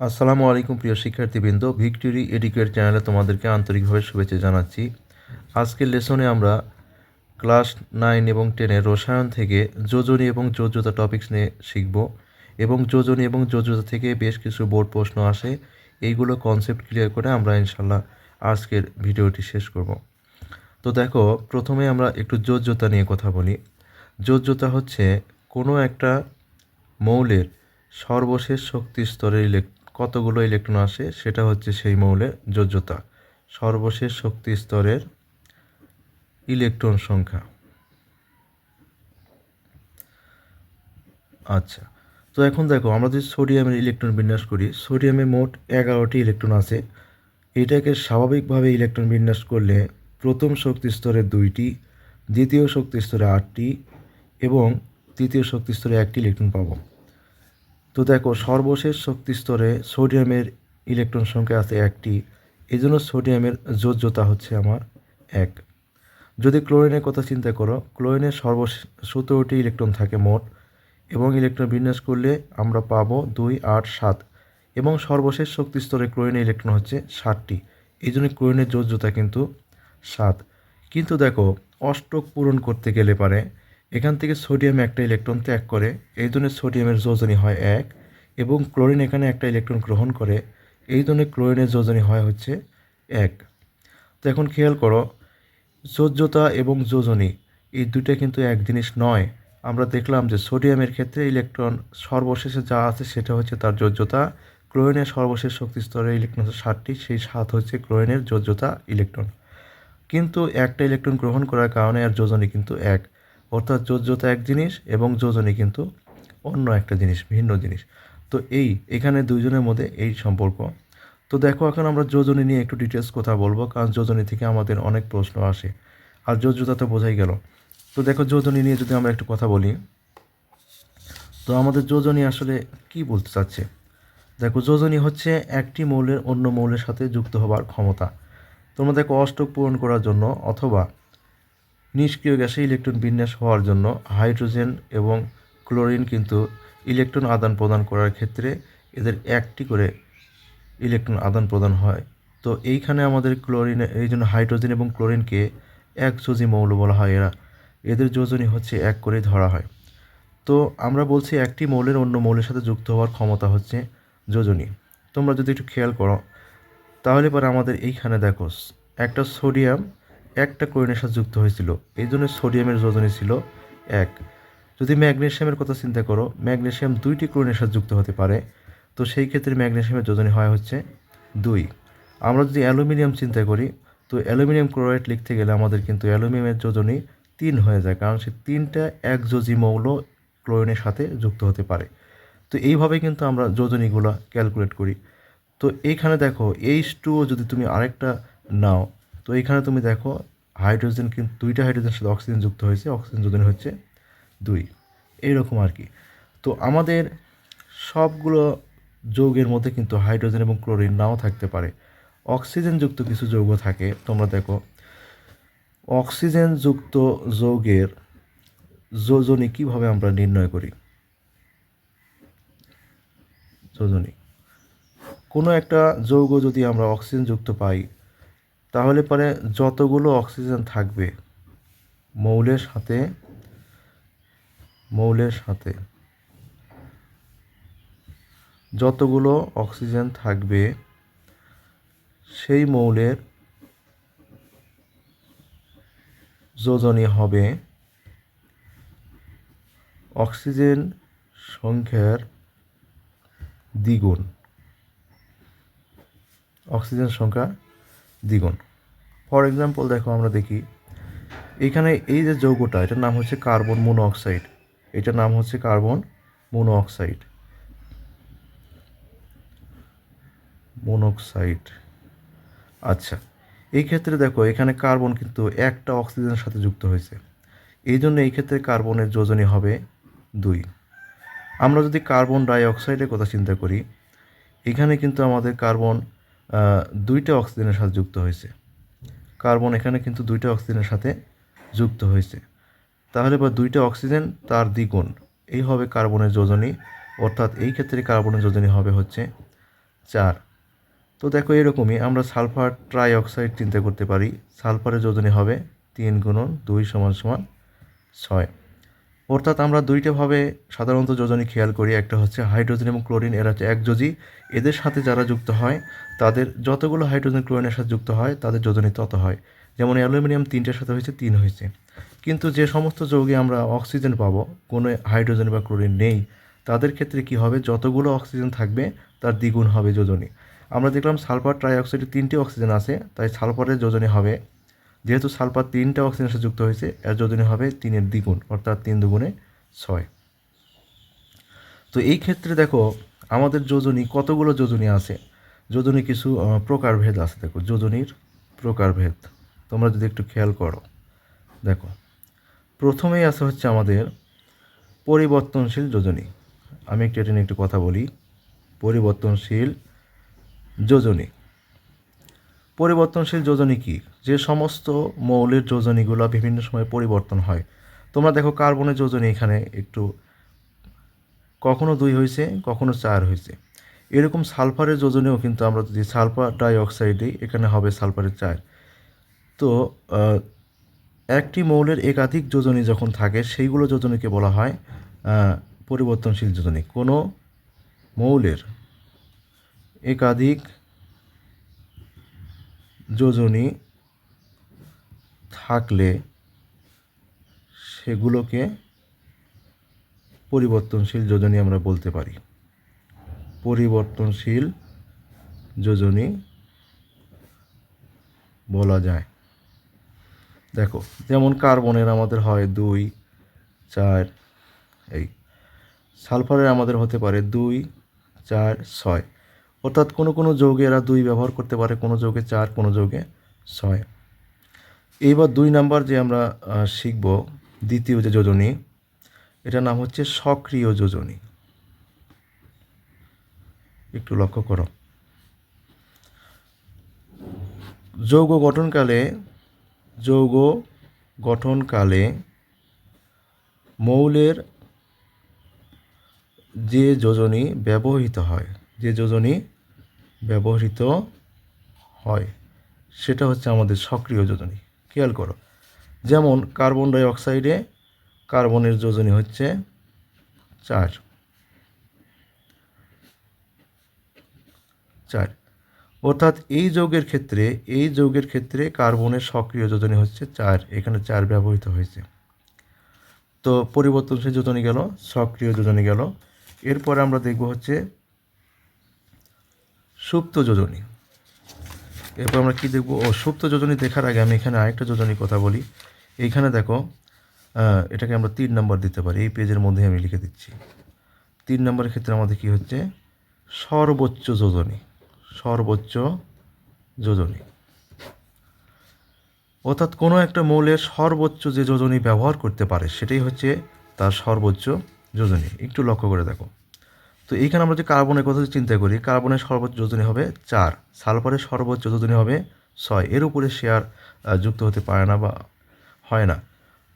আসসালামু আলাইকুম প্রিয় শিক্ষার্থীবৃন্দ। ভিক্টোরি এডুকেট চ্যানেলে তোমাদেরকে আন্তরিকভাবে শুভেচ্ছা জানাচ্ছি। আজকের লেসনে আমরা ক্লাস নাইন এবং টেনের রসায়ন থেকে যোজনী এবং যোজ্যতা টপিকস নিয়ে শিখব এবং যোজনী এবং যোজ্যতা থেকে বেশ কিছু বোর্ড প্রশ্ন আসে। এইগুলো কনসেপ্ট ক্লিয়ার করে আমরা ইনশাল্লাহ আজকের ভিডিওটি শেষ করব। তো দেখো, প্রথমে আমরা একটু যোজ্যতা নিয়ে কথা বলি। যোজ্যতা হচ্ছে কোনো একটা মৌলের সর্বশেষ শক্তি স্তরের ইলেক কতগুলো ইলেকট্রন আসে সেটা হচ্ছে সেই মৌলের যোজ্যতা। সর্বশেষ শক্তি স্তরের ইলেকট্রন সংখ্যা। আচ্ছা তো এখন দেখো, আমরা যদি সোডিয়ামের ইলেকট্রন বিন্যাস করি, সোডিয়ামে মোট এগারোটি ইলেকট্রন আছে। এটাকে স্বাভাবিকভাবে ইলেকট্রন বিন্যাস করলে প্রথম শক্তি স্তরে দুইটি, দ্বিতীয় শক্তি স্তরে আটটি এবং তৃতীয় শক্তি স্তরে একটি ইলেকট্রন পাবো। তো দেখো, সর্বশেষ শক্তি স্তরে সোডিয়ামের ইলেকট্রন সংখ্যা আছে একটি। এই জন্য সোডিয়ামের যোজ্যতা হচ্ছে আমার এক। যদি ক্লোরিনের কথা চিন্তা করো, ক্লোরিনের সর্বশেষ সতেরোটি ইলেকট্রন থাকে মোট, এবং ইলেকট্রন বিন্যাস করলে আমরা পাবো দুই, আট, সাত, এবং সর্বশেষ শক্তি স্তরে ক্লোরিনের ইলেকট্রন হচ্ছে ষাটটি। এই জন্য ক্লোরিনের যোজ্যতা কিন্তু সাত। কিন্তু দেখো, অষ্টক পূরণ করতে গেলে পারে এখান থেকে সোডিয়াম একটা ইলেকট্রন ত্যাগ করে, এই জন্য সোডিয়ামের যোজনী হয় এক এবং ক্লোরিন এখানে একটা ইলেকট্রন গ্রহণ করে, এই জন্য ক্লোরিনের যোজনী হয় হচ্ছে এক। তো এখন খেয়াল করো, যোজ্যতা এবং যোজনী, এই দুটো কিন্তু এক জিনিস নয়। আমরা দেখলাম যে সোডিয়ামের ক্ষেত্রে ইলেকট্রন সর্বশেষে যা আছে সেটা হচ্ছে তার যোজ্যতা, ক্লোরিনের সর্বশেষ শক্তি স্তরের ইলেকট্রন হচ্ছে ষাটটি সেই সাত হচ্ছে ক্লোরিনের যোজ্যতা ইলেকট্রন। কিন্তু একটা ইলেকট্রন গ্রহণ করার কারণে আর যোজনী কিন্তু এক। অর্থাৎ যোজ্যতা এক জিনিস এবং যোজনী কিন্তু অন্য একটা জিনিস, ভিন্ন জিনিস। তো এই, এখানে দুইজনের মধ্যে এই সম্পর্ক। তো দেখো, এখন আমরা যোজনী নিয়ে একটু ডিটেলস কথা বলব, কারণ যোজনী থেকে আমাদের অনেক প্রশ্ন আসে। আর যোজ্যতা তো বোঝাই গেল। তো দেখো, যোজনী নিয়ে যদি আমরা একটু কথা বলি, তো আমাদের যোজনী আসলে কি বলতে চাচ্ছে? দেখো, যোজনী হচ্ছে একটি মৌলের অন্য মৌলের সাথে যুক্ত হবার ক্ষমতা। তোমরা দেখো, অষ্টক পূরণ করার জন্য অথবা নিষ্ক্রিয় গ্যাসে ইলেকট্রন বিন্যাস হওয়ার জন্য হাইড্রোজেন এবং ক্লোরিন কিন্তু ইলেকট্রন আদান প্রদান করার ক্ষেত্রে এদের একটি করে ইলেকট্রন আদান প্রদান হয়। তো এইখানে আমাদের ক্লোরিন, এই জন্য হাইড্রোজেন এবং ক্লোরিনকে এক যোজি মৌল বলা হয় এরা। এদের যোজনী হচ্ছে এক করে ধরা হয়। তো আমরা বলছি একটি মৌলের অন্য মৌলের সাথে যুক্ত হওয়ার ক্ষমতা হচ্ছে যোজনী। তোমরা যদি একটু খেয়াল করো, তাহলে পরে আমাদের এইখানে দেখো, একটা সোডিয়াম একটা ক্লোরিনের সাথে যুক্ত হয়েছিল। এই জন্য সোডিয়ামের যোজনী ছিল এক। যদি ম্যাগনেশিয়ামের কথা চিন্তা করো, ম্যাগনেশিয়াম দুইটি ক্লোরিনের সাথে যুক্ত হতে পারে, তো সেই ক্ষেত্রে ম্যাগনেশিয়ামের যোজনী হয় হচ্ছে দুই। আমরা যদি অ্যালুমিনিয়াম চিন্তা করি, তো অ্যালুমিনিয়াম ক্লোরাইড লিখতে গেলে আমাদের কিন্তু অ্যালুমিনিয়ামের যোজনী তিন হয়ে যায়, কারণ সে তিনটা এক যোজি মৌল ক্লোরিনের সাথে যুক্ত হতে পারে। তো এইভাবে কিন্তু আমরা যোজনীগুলো ক্যালকুলেট করি। তো এইখানে দেখো, এইচ টুও যদি তুমি আরেকটা নাও তো এইখানে তুমি দেখো হাইড্রোজেন কিন্তু দুইটা হাইড্রোজেনের সাথে অক্সিজেন যুক্ত হয়েছে অক্সিজেন যোজন হচ্ছে দুই। এইরকম আর কি। তো আমাদের সবগুলো যৌগের মধ্যে কিন্তু হাইড্রোজেন এবং ক্লোরিন নাও থাকতে পারে। অক্সিজেনযুক্ত কিছু যৌগ থাকে, তোমরা দেখো অক্সিজেনযুক্ত যৌগের যোজনী কীভাবে আমরা নির্ণয় করি? যোজনী। কোনো একটা যৌগ যদি আমরা অক্সিজেনযুক্ত পাই তাহলে পরে যতগুলো অক্সিজেন থাকবে মৌলের সাথে মৌলের সাথে, যতগুলো অক্সিজেন থাকবে সেই মৌলের যোজনী হবে অক্সিজেন সংখ্যার দ্বিগুণ। অক্সিজেন সংখ্যা দ্বিগুণ। ফর এক্সাম্পল দেখো আমরা দেখি, এখানে এই যে যৌগটা, এটার নাম হচ্ছে কার্বন মোনোঅক্সাইড এটার নাম হচ্ছে কার্বন মোনোঅক্সাইড মোনোক্সাইড। আচ্ছা এই ক্ষেত্রে দেখো, এখানে কার্বন কিন্তু একটা অক্সিজেনের সাথে যুক্ত হয়েছে। এই জন্য এই ক্ষেত্রে কার্বনের যোজনী হবে দুই। আমরা যদি কার্বন ডাই অক্সাইডের কথা চিন্তা করি, এখানে কিন্তু আমাদের কার্বন দুইটা অক্সিজেনের সাথে যুক্ত হয়েছে। কার্বন এখানে কিন্তু দুইটা অক্সিজেনের সাথে যুক্ত হয়েছে। তাহলে বা দুইটা অক্সিজেন তার দ্বিগুণ। এই হবে কার্বনের যোজনী, অর্থাৎ এই ক্ষেত্রে কার্বনের যোজনী হবে হচ্ছে চার। তো দেখো এরকমই আমরা সালফার ট্রাই অক্সাইড চিন্তা করতে পারি। সালফারের যোজনী হবে তিন গুণন দুই সমান সমান ছয়। অর্থাৎ আমরা দুইটাভাবে সাধারণত যোজনী খেয়াল করি। একটা হচ্ছে হাইড্রোজেন এবং ক্লোরিন, এরা হচ্ছে এক যোজি। এদের সাথে যারা যুক্ত হয়, তাদের যতগুলো হাইড্রোজেন ক্লোরিনের সাথে যুক্ত হয়, তাদের যোজনী তত হয়। যেমন অ্যালুমিনিয়াম তিনটার সাথে হয়েছে, তিন হয়েছে। কিন্তু যে সমস্ত যৌগে আমরা অক্সিজেন পাবো, কোনো হাইড্রোজেন বা ক্লোরিন নেই, তাদের ক্ষেত্রে কি হবে? যতগুলো অক্সিজেন থাকবে, তার দ্বিগুণ হবে যোজনী। আমরা দেখলাম সালফার ট্রাইঅক্সাইডে তিনটি অক্সিজেন আছে, তাই সালফারের যোজনী হবে যেহেতু সালফার তিনটা অক্সিজেনের সাথে যুক্ত হয়েছে, এর যোজনী হবে তিনের দ্বিগুণ, অর্থাৎ তিন দুগুণে ছয়। তো এই ক্ষেত্রে দেখো, আমাদের যোজনী কতগুলো যোজনী আছে? যোজনী কিছু প্রকারভেদ আছে। দেখো যোজনীর প্রকারভেদ, তোমরা যদি একটু খেয়াল করো। দেখো, প্রথমেই আছে হচ্ছে আমাদের পরিবর্তনশীল যোজনী আমি একটু এটা নিয়ে একটু কথা বলি। পরিবর্তনশীল যোজনী পরিবর্তনশীল যোজনী কি? যে সমস্ত মৌলের যোজনীগুলো বিভিন্ন সময় পরিবর্তন হয়। তোমরা দেখো কার্বনের যোজনী এখানে একটু কখনো দুই হয়েছে, কখনো চার হয়েছে। এরকম সালফারের যোজনেও কিন্তু আমরা যদি সালফার ডাই অক্সাইড দিই এখানে হবে সালফারের চার। তো একটি মৌলের একাধিক যোজনী যখন থাকে, সেইগুলো যোজনীকে বলা হয় পরিবর্তনশীল যোজনী। কোনো মৌলের একাধিক যোজনী থাকলে সেগুলোকে পরিবর্তনশীল যোজনী আমরা বলতে পারি। পরিবর্তনশীল যোজনী বলা যায়। দেখো, যেমন কার্বনের আমাদের হয় দুই, চার, এই সালফারের আমাদের হতে পারে দুই, চার, ছয়। অর্থাৎ কোনো কোনো যৌগে এরা দুই ব্যবহার করতে পারে, কোনো যৌগে চার, কোনো যৌগে ছয়। এইবার দুই নাম্বার যে আমরা শিখব, দ্বিতীয় যে যোজনী, এটার নাম হচ্ছে সক্রিয় যোজনী। একটু লক্ষ্য করো। যৌগ গঠনকালে যৌগ গঠনকালে মৌলের যে যোজনী ব্যবহৃত হয়, যে যোজনী ব্যবহৃত হয়, সেটা হচ্ছে আমাদের সক্রিয় যোজনী। খেয়াল করো। যেমন কার্বন ডাই অক্সাইডে কার্বনের যোজনী হচ্ছে চার। চার। অর্থাৎ এই যৌগের ক্ষেত্রে, এই যৌগের ক্ষেত্রে কার্বনের সক্রিয় যোজনী হচ্ছে চার। এখানে চার ব্যবহৃত হয়েছে। তো পরিবর্তনশীল যোজনী গেল, সক্রিয় যোজনী গেল। এরপরে আমরা দেখব হচ্ছে সুপ্ত যোজনী। এরপর আমরা কি দেখব? ও, সুপ্ত যোজনী দেখার আগে আমি এখানে আরেকটা যোজনীর কথা বলি। এইখানে দেখো এটাকে আমরা তিন নম্বর দিতে পারি। এই পেজের মধ্যে আমি লিখে দিচ্ছি। তিন নম্বরের ক্ষেত্রে আমাদের কি হচ্ছে? সর্বোচ্চ যোজনী। সর্বোচ্চ যোজনী। অর্থাৎ কোনো একটা মৌলের সর্বোচ্চ যে যোজনী ব্যবহার করতে পারে, সেটাই হচ্ছে তার সর্বোচ্চ যোজনী। একটু লক্ষ্য করে দেখো। তো এইখানে আমরা যে কার্বনের কথা চিন্তা করি, কার্বনের সর্বোচ্চ যোজনী হবে চার, সালফারের সর্বোচ্চ যোজনী হবে ছয়। এর উপরে শেয়ার যুক্ত হতে পারে না বা হয় না।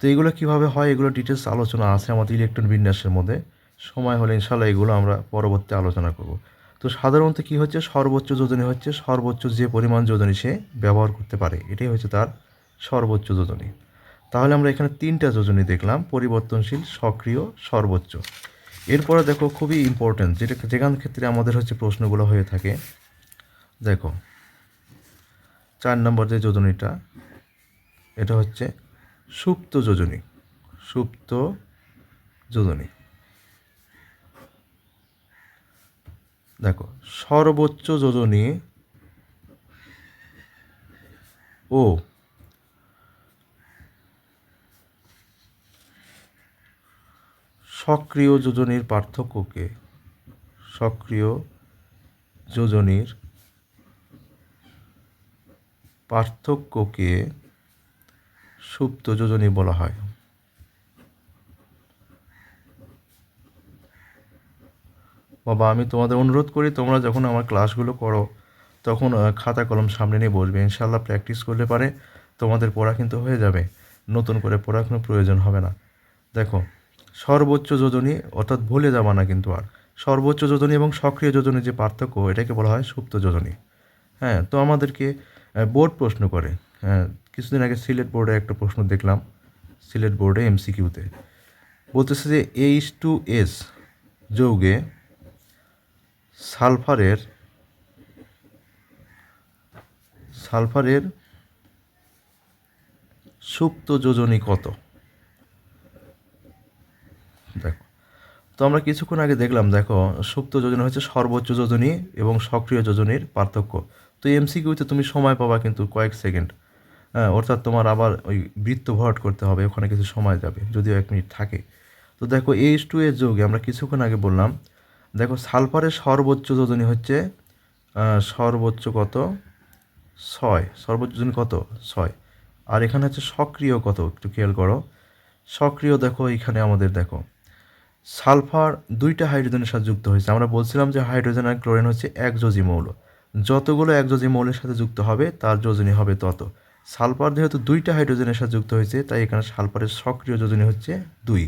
তো এগুলো কীভাবে হয়, এগুলো ডিটেলস আলোচনা আছে আমাদের ইলেকট্রন বিন্যাসের মধ্যে। সময় হলে ইনশাল্লাহ এগুলো আমরা পরবর্তী আলোচনা করব। তো সাধারণত কি হচ্ছে, সর্বোচ্চ যোজনী হচ্ছে সর্বোচ্চ যে পরিমাণ যোজনী সে ব্যবহার করতে পারে। এটাই হচ্ছে তার সর্বোচ্চ যোজনী। তাহলে আমরা এখানে তিনটা যোজনী দেখলাম, পরিবর্তনশীল, সক্রিয়, সর্বোচ্চ। এরপরে দেখো খুবই ইম্পর্ট্যান্ট যেটা যেখান ক্ষেত্রে আমাদের হচ্ছে প্রশ্নগুলো হয়ে থাকে। দেখো, চার নম্বর যে যোজনীটা, এটা হচ্ছে সুপ্ত যোজনী সুপ্ত যোজনী। দেখো, সর্বোচ্চ যোজনী ও সক্রিয় যোজনীর পার্থক্যকে সক্রিয় যোজনীর পার্থক্যকে সুপ্ত যোজনী বলা হয়। বাবা, আমি তোমাদের অনুরোধ করি, তোমরা যখন আমার ক্লাসগুলো করো, তখন খাতা কলম সামনে নিয়ে বসবে। ইনশাল্লাহ প্র্যাকটিস করলে পারে, তোমাদের পড়া কিন্তু হয়ে যাবে। নতুন করে পড়া কোনো প্রয়োজন হবে না। দেখো সর্বোচ্চ যোজনী, অর্থাৎ ভুলে যাবা না কিন্তু আর। সর্বোচ্চ যোজনী এবং সক্রিয় যোজনীর যে পার্থক্য, এটাকে বলা হয় সুপ্ত যোজনী। হ্যাঁ তো আমাদেরকে বোর্ড প্রশ্ন করে। হ্যাঁ কিছুদিন আগে সিলেট বোর্ডে একটা প্রশ্ন দেখলাম, সিলেট বোর্ডে এমসিকিউতে। বলতেছে যে এইচ টু এস যৌগে সালফারের সালফারের সুপ্ত যোজনী কত? দেখো। তো আমরা কিছুক্ষণ আগে দেখলাম, দেখো, সুপ্ত যোজনী হচ্ছে সর্বোচ্চ যোজনী এবং সক্রিয় যোজনীর পার্থক্য। তো এমসিকিউতে তুমি সময় পাবা কিন্তু কয়েক সেকেন্ড। হ্যাঁ অর্থাৎ তোমার আবার ওই বৃত্ত ভরাট করতে হবে, ওখানে কিছু সময় যাবে, যদিও এক মিনিট থাকে। তো দেখো এইচ টু এর যোগে আমরা কিছুক্ষণ আগে বললাম, দেখো, সালফারের সর্বোচ্চ যোজনী হচ্ছে সর্বোচ্চ কত? ছয়। সর্বোচ্চ যোজনী কত? ছয়। আর এখানে হচ্ছে সক্রিয় কত? একটু খেয়াল করো। সক্রিয় দেখো, এখানে আমাদের দেখো সালফার দুইটা হাইড্রোজেনের সাথে যুক্ত হয়েছে। আমরা বলছিলাম যে হাইড্রোজেন আর ক্লোরিন হচ্ছে একযোজি মৌল। যতগুলো একযোজি মৌলের সাথে যুক্ত হবে, তার যোজনী হবে তত। সালফার যেহেতু দুইটা হাইড্রোজেনের সাথে যুক্ত হয়েছে, তাই এখানে সালফারের সক্রিয় যোজনী হচ্ছে দুই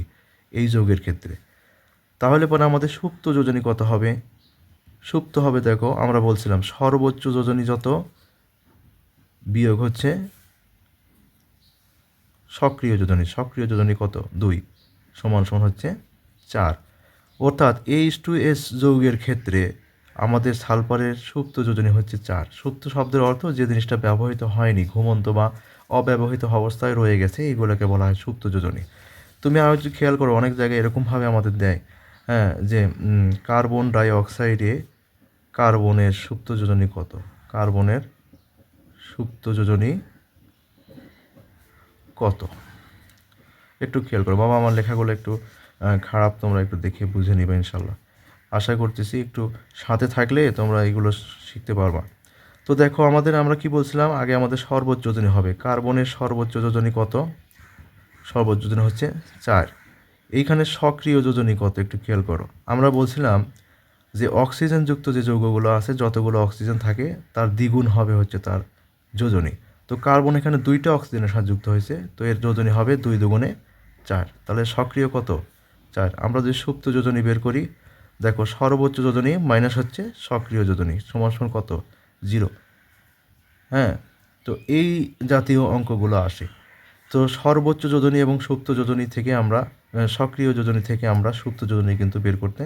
এই যৌগের ক্ষেত্রে। তাহলে পরে আমাদের সুপ্ত যোজনী কত হবে? সুপ্ত হবে দেখো, আমরা বলছিলাম সর্বোচ্চ যোজনী যত, বিয়োগ হচ্ছে সক্রিয় যোজনী। সক্রিয় যোজনী কত? দুই সমান সমান হচ্ছে চার। অর্থাৎ এইচ টু এস যৌগের ক্ষেত্রে আমাদের সালফারের সুপ্ত যোজনী হচ্ছে চার। সুপ্ত শব্দের অর্থ যে জিনিসটা ব্যবহৃত হয়নি, ঘুমন্ত বা অব্যবহৃত অবস্থায় রয়ে গেছে, এইগুলোকে বলা হয় সুপ্ত যোজনী। তুমি আরও খেয়াল করো, অনেক জায়গায় এরকমভাবে আমাদের দেয় হ্যাঁ যে কার্বন ডাই অক্সাইডে কার্বনের সুপ্ত যোজনী কত? কার্বনের সুপ্ত যোজনী কত? একটু খেয়াল করো। বাবা, আমার লেখাগুলো একটু খারাপ, তোমরা একটু দেখে বুঝে নিবে ইনশাল্লাহ আশা করতেছি একটু সাথে থাকলে তোমরা এগুলো শিখতে পারবা। তো দেখো, আমাদের আমরা কি বলছিলাম? আগে আমাদের সর্বোচ্চ যোজনী হবে। কার্বনের সর্বোচ্চ যোজনী কত? সর্বোচ্চ যোজনী হচ্ছে চার। এইখানে সক্রিয় যোজনী কত একটু খেয়াল করো। আমরা বলছিলাম যে অক্সিজেনযুক্ত যে যৌগগুলো আছে, যতগুলো অক্সিজেন থাকে, তার দ্বিগুণ হবে হচ্ছে তার যোজনী। তো কার্বন এখানে দুইটা অক্সিজেনের সাথে যুক্ত হয়েছে। তো এর যোজনী হবে দুই দুগুণে চার। তাহলে সক্রিয় কত? চার। আমরা যদি সুপ্ত যোজনী বের করি, দেখো সর্বোচ্চ যোজনী মাইনাস হচ্ছে সক্রিয় যোজনী, সমান কত? জিরো হ্যাঁ? তো এই জাতীয় অঙ্কগুলো আসে। তো সর্বোচ্চ যোজনী এবং সুপ্ত যোজনী থেকে আমরা সক্রিয় যোজনী থেকে আমরা সুপ্ত যোজনী কিন্তু বের করতে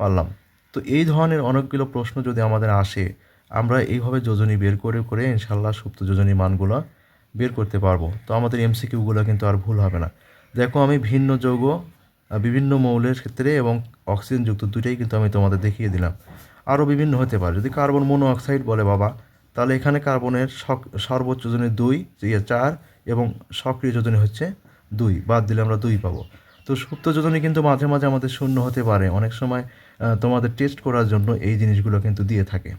পারলাম। তো এই ধরনের অনেকগুলো প্রশ্ন যদি আমাদের আসে, আমরা এইভাবে যোজনী বের করে করে ইনশাল্লাহ সুপ্ত যোজনী মানগুলো বের করতে পারব। তো আমাদের এমসিকিউগুলো কিন্তু আর ভুল হবে না। দেখো, আমি ভিন্ন যৌগ বিভিন্ন মৌলের ক্ষেত্রে এবং অক্সিজেনযুক্ত দুইটাই কিন্তু আমি তোমাদের দেখিয়ে দিলাম। আরও বিভিন্ন হতে পারে। যদি কার্বন মনো অক্সাইড বলে বাবা, তাহলে এখানে কার্বনের সর্বোচ্চ যোজনী দুই ইয়ে চার এবং সক্রিয় যোজনে হচ্ছে দুই। বাদ দিলে আমরা দুই পাবো। তো সুপ্ত যোজনী কিন্তু মাঝে মাঝে আমাদের শূন্য হতে পারে। অনেক সময় তোমাদের টেস্ট করার জন্য এই জিনিসগুলো কিন্তু দিয়ে থাকে।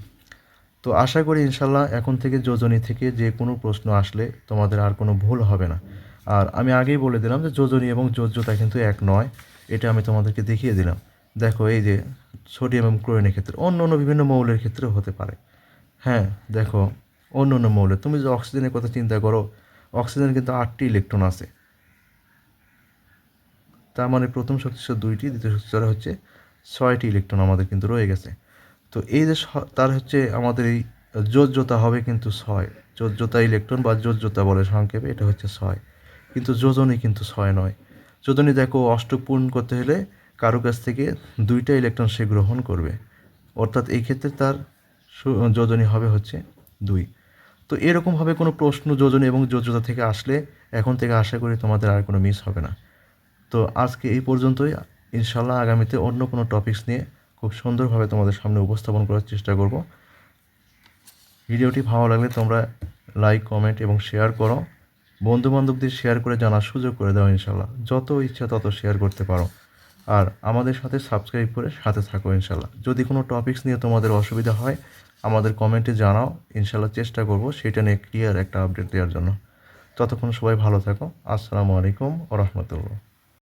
তো আশা করি ইনশাল্লাহ এখন থেকে যোজনী থেকে যে কোনো প্রশ্ন আসলে তোমাদের আর কোনো ভুল হবে না। আর আমি আগেই বলে দিলাম যে যোজনী এবং যোজ্যতা কিন্তু এক নয়, এটা আমি তোমাদেরকে দেখিয়ে দিলাম। দেখো, এই যে সোডিয়াম এবং ক্লোরিনের ক্ষেত্রে অন্য অন্য বিভিন্ন মৌলের ক্ষেত্রেও হতে পারে। হ্যাঁ দেখো, অন্য অন্য মৌলের, তুমি যদি অক্সিজেনের কথা চিন্তা করো অক্সিজেন কিন্তু আটটি ইলেকট্রন আছে। তার মানে প্রথম শক্তিস্তর দুইটি, দ্বিতীয় শক্তিস্তর হচ্ছে ছয়টি ইলেকট্রন আমাদের কিন্তু রয়ে গেছে। তো এই যে তার হচ্ছে আমাদের এই যোজ্যতা হবে কিন্তু ছয়। যোজ্যতা ইলেকট্রন বা যোজ্যতা বলে সংক্ষেপে এটা হচ্ছে ছয়। কিন্তু যোজনী কিন্তু ছয় নয়। যোজনী দেখো অষ্টক পূরণ করতে হলে কারও কাছ থেকে দুইটা ইলেকট্রন সে গ্রহণ করবে। অর্থাৎ এই ক্ষেত্রে তার যোজনী হবে হচ্ছে দুই। তো এরকমভাবে কোনো প্রশ্ন, যোজনী এবং যোজ্যতা থেকে আসলে এখন থেকে আশা করি তোমাদের আর কোনো মিস হবে না। তো আজকে এই পর্যন্তই। ইনশাল্লাহ আগামীতে অন্য কোনো টপিকস নিয়ে খুব সুন্দরভাবে তোমাদের সামনে উপস্থাপন করার চেষ্টা করব। ভিডিওটি ভালো লাগলে তোমরা লাইক কমেন্ট এবং শেয়ার করো। বন্ধু বান্ধবদের শেয়ার করে জানার সুযোগ করে দাও ইনশাল্লাহ। যত ইচ্ছা তত শেয়ার করতে পারো। আর আমাদের সাথে সাবস্ক্রাইব করে সাথে থাকো ইনশাল্লাহ। যদি কোনো টপিকস নিয়ে তোমাদের অসুবিধা হয়, আমাদের কমেন্টে জানাও। ইনশাল্লাহ চেষ্টা করব সেটা নিয়ে ক্লিয়ার একটা আপডেট দেওয়ার জন্য। ততক্ষণ সবাই ভালো থাকো। আসসালামু আলাইকুম ও রহমতুল্লাহ।